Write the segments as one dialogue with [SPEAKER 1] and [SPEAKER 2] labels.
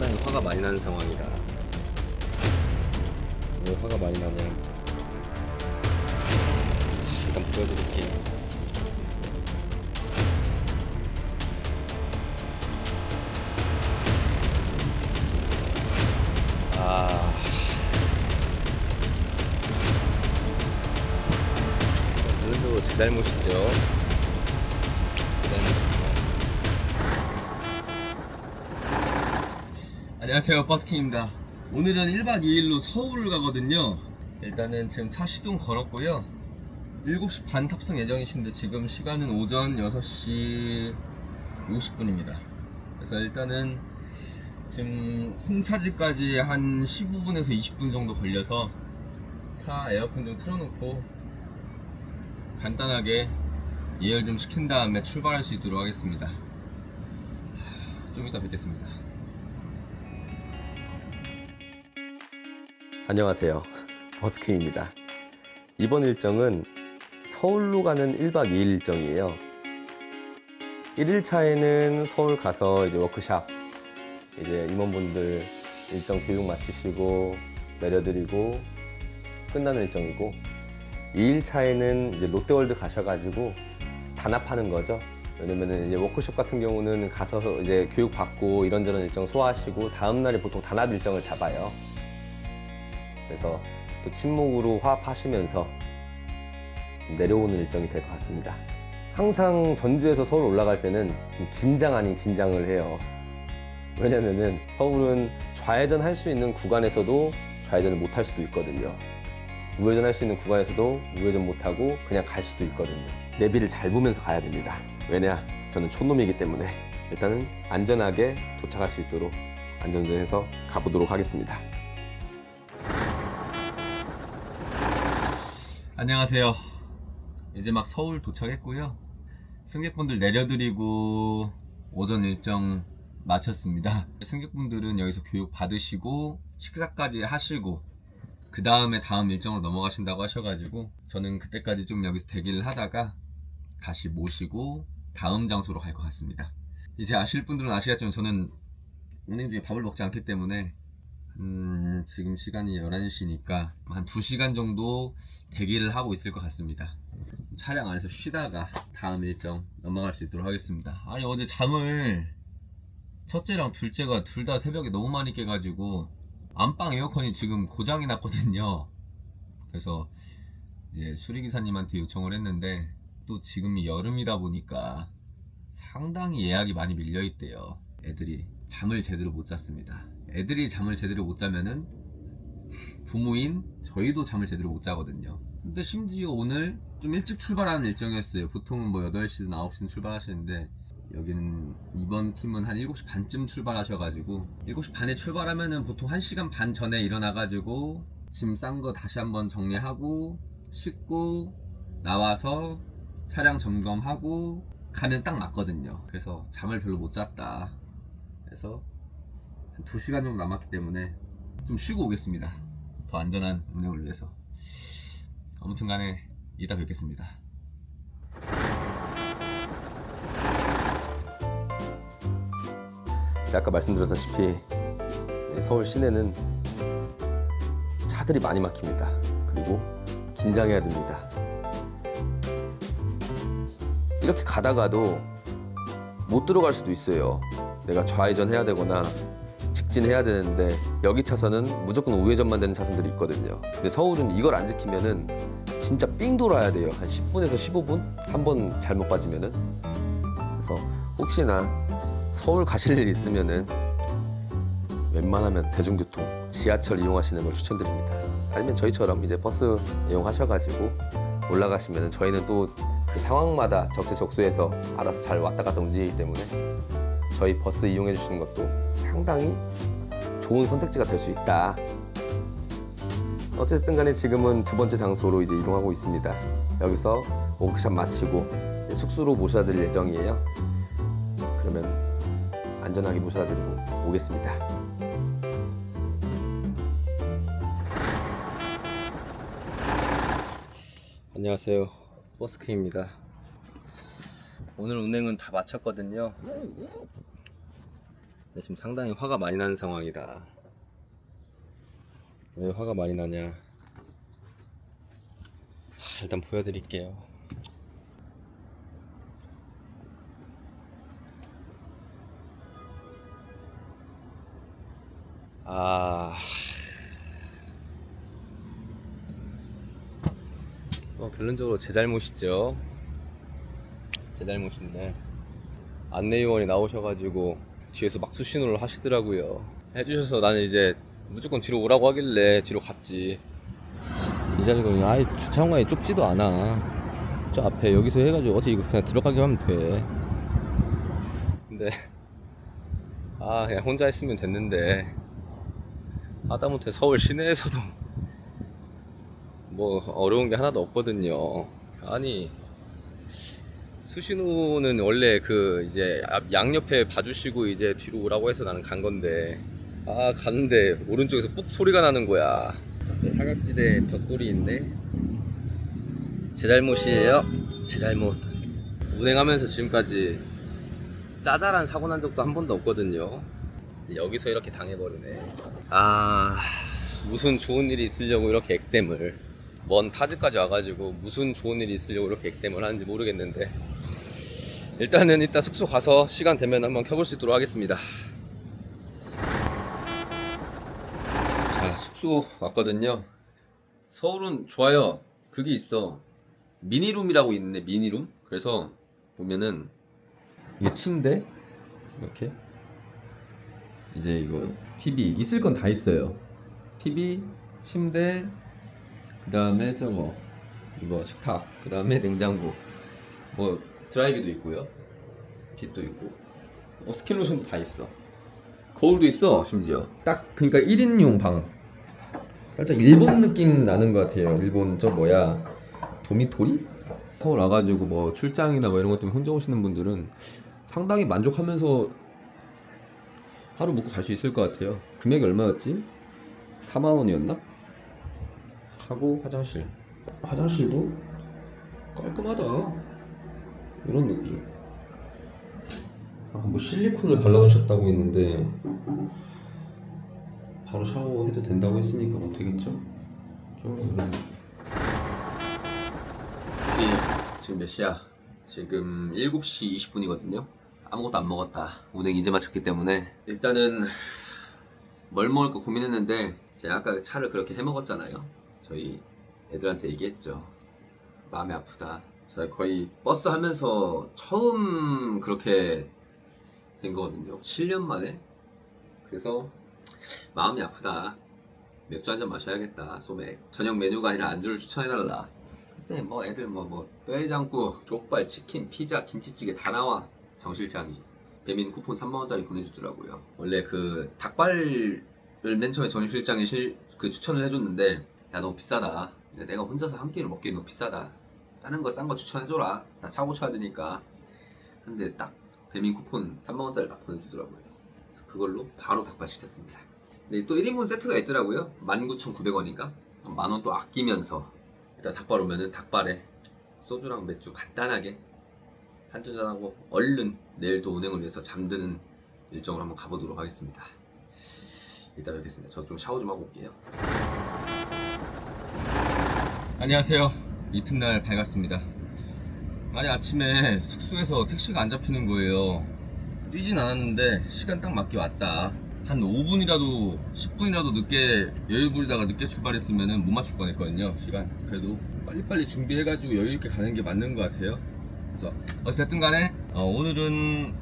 [SPEAKER 1] 상당히 화가 많이 나는 상황이다. 왜 화가 많이 나냐? 일단 보여드릴게요. 아. 그래도 제 잘못이죠. 안녕하세요 버스킹입니다. 오늘은 1박 2일로 서울을 가거든요. 일단은 지금 차 시동 걸었고요. 7시 반 탑승 예정이신데 지금 시간은 오전 6시 50분입니다. 그래서 일단은 지금 승차지까지 한 15분에서 20분 정도 걸려서 차 에어컨 좀 틀어놓고 간단하게 예열 좀 시킨 다음에 출발할 수 있도록 하겠습니다. 좀 이따 뵙겠습니다 안녕하세요. 버스킹입니다. 이번 일정은 서울로 가는 1박 2일 일정이에요. 1일차에는 서울 가서 이제 워크샵, 이제 임원분들 일정 교육 마치시고 내려드리고 끝나는 일정이고 2일차에는 이제 롯데월드 가셔가지고 단합하는 거죠. 왜냐면은 이제 워크숍 같은 경우는 가서 이제 교육 받고 이런저런 일정 소화하시고 다음 날에 보통 단합 일정을 잡아요. 그래서 또 친목으로 화합하시면서 내려오는 일정이 될 것 같습니다. 항상 전주에서 서울 올라갈 때는 좀 긴장 아닌 긴장을 해요. 왜냐면은 서울은 좌회전 할 수 있는 구간에서도 좌회전을 못 할 수도 있거든요. 우회전 할 수 있는 구간에서도 우회전 못 하고 그냥 갈 수도 있거든요. 내비를 잘 보면서 가야 됩니다. 왜냐? 저는 촌놈이기 때문에 일단은 안전하게 도착할 수 있도록 안전운전해서 가보도록 하겠습니다. 안녕하세요. 이제 막 서울 도착했고요. 승객분들 내려드리고 오전 일정 마쳤습니다. 승객분들은 여기서 교육 받으시고 식사까지 하시고 그 다음에 다음 일정으로 넘어가신다고 하셔가지고 저는 그때까지 좀 여기서 대기를 하다가 다시 모시고 다음 장소로 갈 것 같습니다. 이제 아실 분들은 아시겠지만 저는 운행 중에 밥을 먹지 않기 때문에 음, 지금 시간이 11시니까 한 2시간 정도 대기를 하고 있을 것 같습니다. 차량 안에서 쉬다가 다음 일정 넘어갈 수 있도록 하겠습니다. 아니, 어제 잠을 첫째랑 둘째가 둘 다 새벽에 너무 많이 깨가지고 안방 에어컨이 지금 고장이 났거든요. 그래서 이제 수리기사님한테 요청을 했는데 또 지금이 여름이다 보니까 상당히 예약이 많이 밀려 있대요. 애들이 잠을 제대로 못 잤습니다. 애들이 잠을 제대로 못 자면은 부모인 저희도 잠을 제대로 못 자거든요. 근데 심지어 오늘 좀 일찍 출발하는 일정이었어요. 보통은 뭐 8시든 9시든 출발하시는데 여기는 이번 팀은 한 7시 반쯤 출발하셔가지고 7시 반에 출발하면은 보통 1시간 반 전에 일어나가지고 짐 싼 거 다시 한번 정리하고 씻고 나와서 차량 점검하고 가면 딱 맞거든요. 그래서 잠을 별로 못 잤다. 그래서 한 2시간 정도 남았기 때문에 좀 쉬고 오겠습니다. 더 안전한 운행을 위해서. 아무튼 간에 이따 뵙겠습니다. 아까 말씀드렸다시피 서울 시내는 차들이 많이 막힙니다. 그리고 긴장해야 됩니다. 이렇게 가다가도 못 들어갈 수도 있어요. 내가 좌회전 해야 되거나 직진해야 되는데 여기 차선은 무조건 우회전만 되는 차선들이 있거든요. 근데 서울은 이걸 안 지키면은 진짜 삥 돌아야 돼요. 한 10분에서 15분 한 번 잘못 빠지면은. 그래서 혹시나 서울 가실 일 있으면은 웬만하면 대중교통, 지하철 이용하시는 걸 추천드립니다. 아니면 저희처럼 이제 버스 이용하셔가지고 올라가시면은 저희는 또 그 상황마다 적재적소에서 알아서 잘 왔다 갔다 움직이기 때문에 저희 버스 이용해 주시는 것도 상당히 좋은 선택지가 될 수 있다. 어쨌든 간에 지금은 두 번째 장소로 이제 이동하고 있습니다. 여기서 워크샵 마치고 숙소로 모셔다 드릴 예정이에요. 그러면 안전하게 모셔다 드리고 오겠습니다. 안녕하세요. 버스킹입니다. 오늘 운행은 다 마쳤거든요. 네, 지금 상당히 화가 많이 나는 상황이다. 왜 화가 많이 나냐? 하, 일단 보여드릴게요. 아. 어, 결론적으로 제 잘못이죠. 제 잘못인데. 안내요원이 나오셔가지고 뒤에서 막 수 신호를 하시더라고요. 해주셔서 나는 이제 무조건 뒤로 오라고 하길래 뒤로 갔지. 이 자리가 아예 주차 공간이 좁지도 않아. 저 앞에 여기서 해가지고 어디 이거 그냥 들어가게 하면 돼. 근데 아 그냥 혼자 했으면 됐는데 하다못해 서울 시내에서도 뭐 어려운 게 하나도 없거든요. 아니 수신호는 원래 그 이제 앞 양옆에 봐주시고 이제 뒤로 오라고 해서 나는 간 건데 아 갔는데 오른쪽에서 뿍 소리가 나는 거야. 네, 사각지대 벽돌이 있네. 제 잘못이에요. 제 잘못. 운행하면서 지금까지 짜잘한 사고 난 적도 한 번도 없거든요. 여기서 이렇게 당해버리네. 아 무슨 좋은 일이 있으려고 이렇게 액땜을 먼 타지까지 와가지고 무슨 좋은 일이 있으려고 이렇게 액땜을 하는지 모르겠는데 일단은 이따 숙소 가서 시간 되면 한번 켜볼 수 있도록 하겠습니다. 자 숙소 왔거든요. 서울은 좋아요. 그게 있어. 미니룸이라고 있는데 미니룸. 그래서 보면은 이게 침대 이렇게 이제 이거 TV 있을 건 다 있어요. TV, 침대, 그 다음에 저거 이거 식탁, 그 다음에 냉장고, 뭐 드라이기도 있고요, 빛도 있고, 어, 스킨 로션도 다 있어. 거울도 있어 심지어. 딱 그러니까 1인용 방. 살짝 일본 느낌 나는 것 같아요. 일본 저 뭐야 도미토리? 서울 와가지고 뭐 출장이나 뭐 이런 것 때문에 혼자 오시는 분들은 상당히 만족하면서 하루 묵고 갈 수 있을 것 같아요. 금액이 얼마였지? 4만 원이었나? 하고 화장실. 화장실도 깔끔하다. 이런 느낌. 아, 뭐 실리콘을 발라놓으셨다고 했는데 바로 샤워해도 된다고 했으니까 뭐 되겠죠? 좀 이런. 지금 몇 시야? 지금 7시 20분이거든요. 아무것도 안 먹었다. 운행 이제 마쳤기 때문에 일단은 뭘 먹을까 고민했는데 제가 아까 차를 그렇게 해 먹었잖아요. 저희 애들한테 얘기했죠. 마음이 아프다. 제가 거의 버스 하면서 처음 그렇게 된 거거든요. 7년 만에. 그래서 마음이 아프다. 맥주 한 잔 마셔야겠다. 소맥. 저녁 메뉴가 아니라 안주를 추천해달라. 그때 뭐 애들 뭐 뭐 뼈해장국, 족발, 치킨, 피자, 김치찌개 다 나와. 정 실장이 배민 쿠폰 3만 원짜리 보내주더라고요. 원래 그 닭발을 맨 처음에 정 실장이 실, 그 추천을 해줬는데 야 너무 비싸다. 야, 내가 혼자서 한 끼를 먹기엔 너무 비싸다. 다른 거 싼 거 추천해줘라. 나 차고 쳐야 되니까. 근데 딱 배민 쿠폰 3만 원짜리 딱 보내주더라고요. 그래서 그걸로 바로 닭발 시켰습니다. 근데 또 1인분 세트가 있더라고요. 19,900원인가? 만 원 또 아끼면서 일단 닭발 오면은 닭발에 소주랑 맥주 간단하게 한두 잔하고 얼른 내일 또 운행을 위해서 잠드는 일정을 한번 가보도록 하겠습니다. 이따 뵙겠습니다. 저 좀 샤워 좀 하고 올게요. 안녕하세요. 이튿날 밝았습니다. 아니 아침에 숙소에서 택시가 안 잡히는 거예요. 뛰진 않았는데 시간 딱 맞게 왔다. 한 5분이라도 10분이라도 늦게 여유 부리다가 늦게 출발했으면 못 맞출 뻔했거든요. 시간. 그래도 빨리빨리 준비해가지고 여유 있게 가는 게 맞는 것 같아요. 그래서 어쨌든 간에 어, 오늘은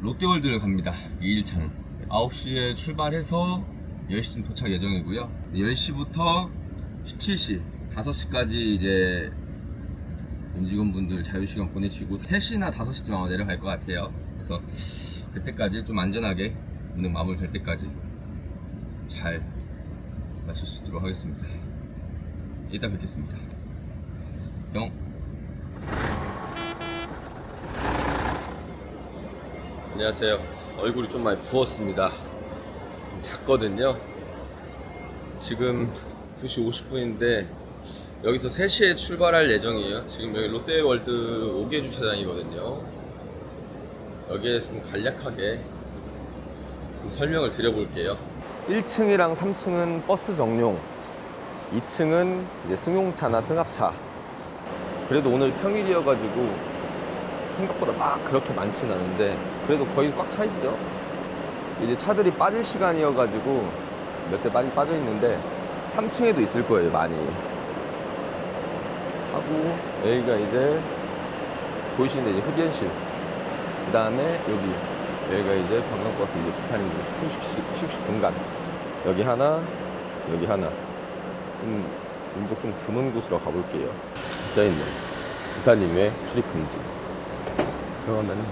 [SPEAKER 1] 롯데월드를 갑니다. 2일차는 9시에 출발해서 10시쯤 도착 예정이고요. 10시부터 17시, 5시까지 이제 임직원분들 자유시간 보내시고 3시나 5시쯤 아마 내려갈 것 같아요. 그래서 그때까지 좀 안전하게 운행 마무리 될 때까지 잘 마칠 수 있도록 하겠습니다. 이따 뵙겠습니다. 영. 안녕하세요. 얼굴이 좀 많이 부었습니다. 지금 잤거든요. 지금 2시 50분인데 여기서 3시에 출발할 예정이에요. 지금 여기 롯데월드 5개 주차장이거든요. 여기에 좀 간략하게 설명을 드려볼게요.
[SPEAKER 2] 1층이랑 3층은 버스 정용, 2층은 이제 승용차나 승합차. 그래도 오늘 평일이어가지고 생각보다 막 그렇게 많진 않은데 그래도 거의 꽉 차 있죠. 이제 차들이 빠질 시간이어가지고 몇 대 많이 빠져 있는데 3층에도 있을 거예요 많이. 하고 여기가 이제 보이시는 이제 흡연실. 그 다음에 여기 여기가 이제 관광버스 이제 기사님들 휴식식 휴식 공간. 여기 하나, 여기 하나. 좀 인적 좀 드문 곳으로 가볼게요. 써있네. 기사님의 출입 금지. 들어가면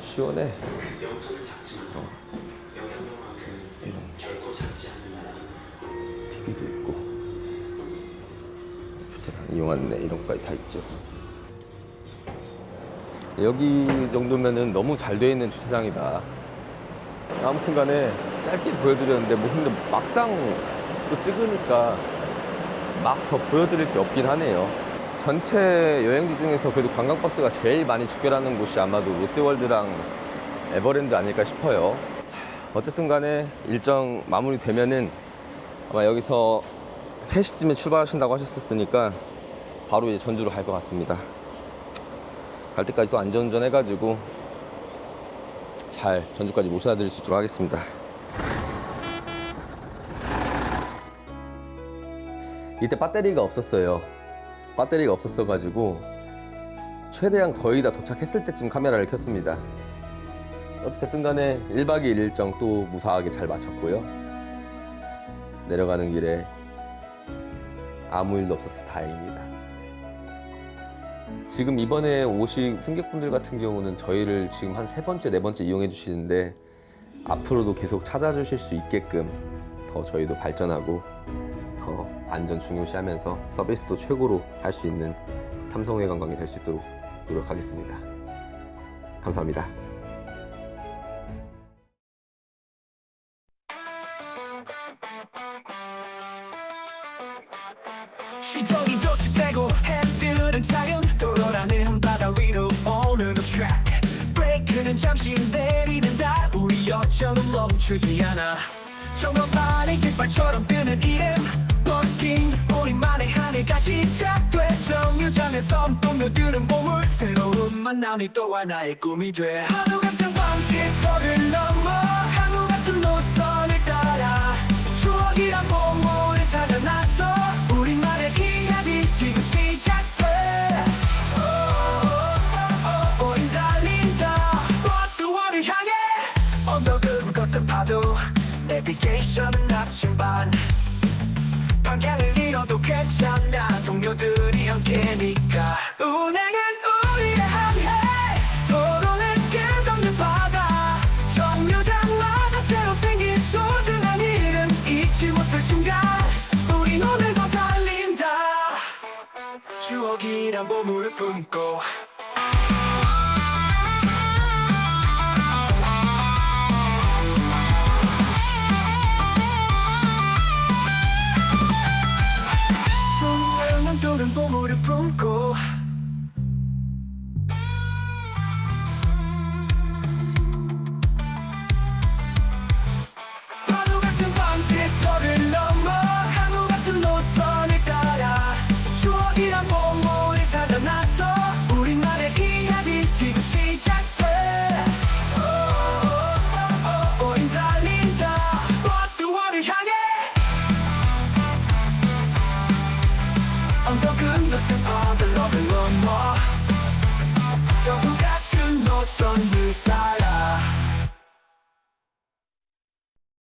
[SPEAKER 2] 시원해. 어. 이런 TV도 있고 이용하는 데 이런 것까지 다 있죠. 여기 정도면은 너무 잘돼 있는 주차장이다. 아무튼 간에 짧게 보여드렸는데 뭐 근데 막상 또 찍으니까 막 더 보여드릴 게 없긴 하네요. 전체 여행지 중에서 그래도 관광버스가 제일 많이 집결하는 곳이 아마도 롯데월드랑 에버랜드 아닐까 싶어요. 어쨌든 간에 일정 마무리 되면은 아마 여기서 3시쯤에 출발하신다고 하셨으니까 바로 이제 전주로 갈 것 같습니다. 갈 때까지 또 안전운전 해가지고 잘 전주까지 모셔다 드릴 수 있도록 하겠습니다. 이때 배터리가 없었어요. 배터리가 없었어가지고 최대한 거의 다 도착했을 때쯤 카메라를 켰습니다. 어쨌든 간에 1박 2일 일정 또 무사하게 잘 마쳤고요. 내려가는 길에 아무 일도 없어서 다행입니다. 지금 이번에 오신 승객분들 같은 경우는 저희를 지금 한 세 번째, 네 번째 이용해 주시는데 앞으로도 계속 찾아주실 수 있게끔 더 저희도 발전하고 더 안전 중요시하면서 서비스도 최고로 할 수 있는 삼성회 관광이 될 수 있도록 노력하겠습니다. 감사합니다.
[SPEAKER 3] 여정은 멈추지 않아. 정원만의 깃발처럼 뜨는 이름. 버스킹 우리만의 한 해가 시작돼. 정류장에선 동료들은 보물 새로운 만남이 또 하나의 꿈이 돼. 하루 같은 방지턱을 넘어 하루 같은 노선을 따라 추억이란 보물을 찾아 나서 내비게이션은 나침반. 방향을 잃어도 괜찮아. 동료들이 함께니까. 운행은 우리의 항해. 도로는 끝없는 바다. 정류장마다 새로 생긴 소중한 이름 잊지 못할 순간 우린 오늘도 달린다. 추억이란 보물을 품고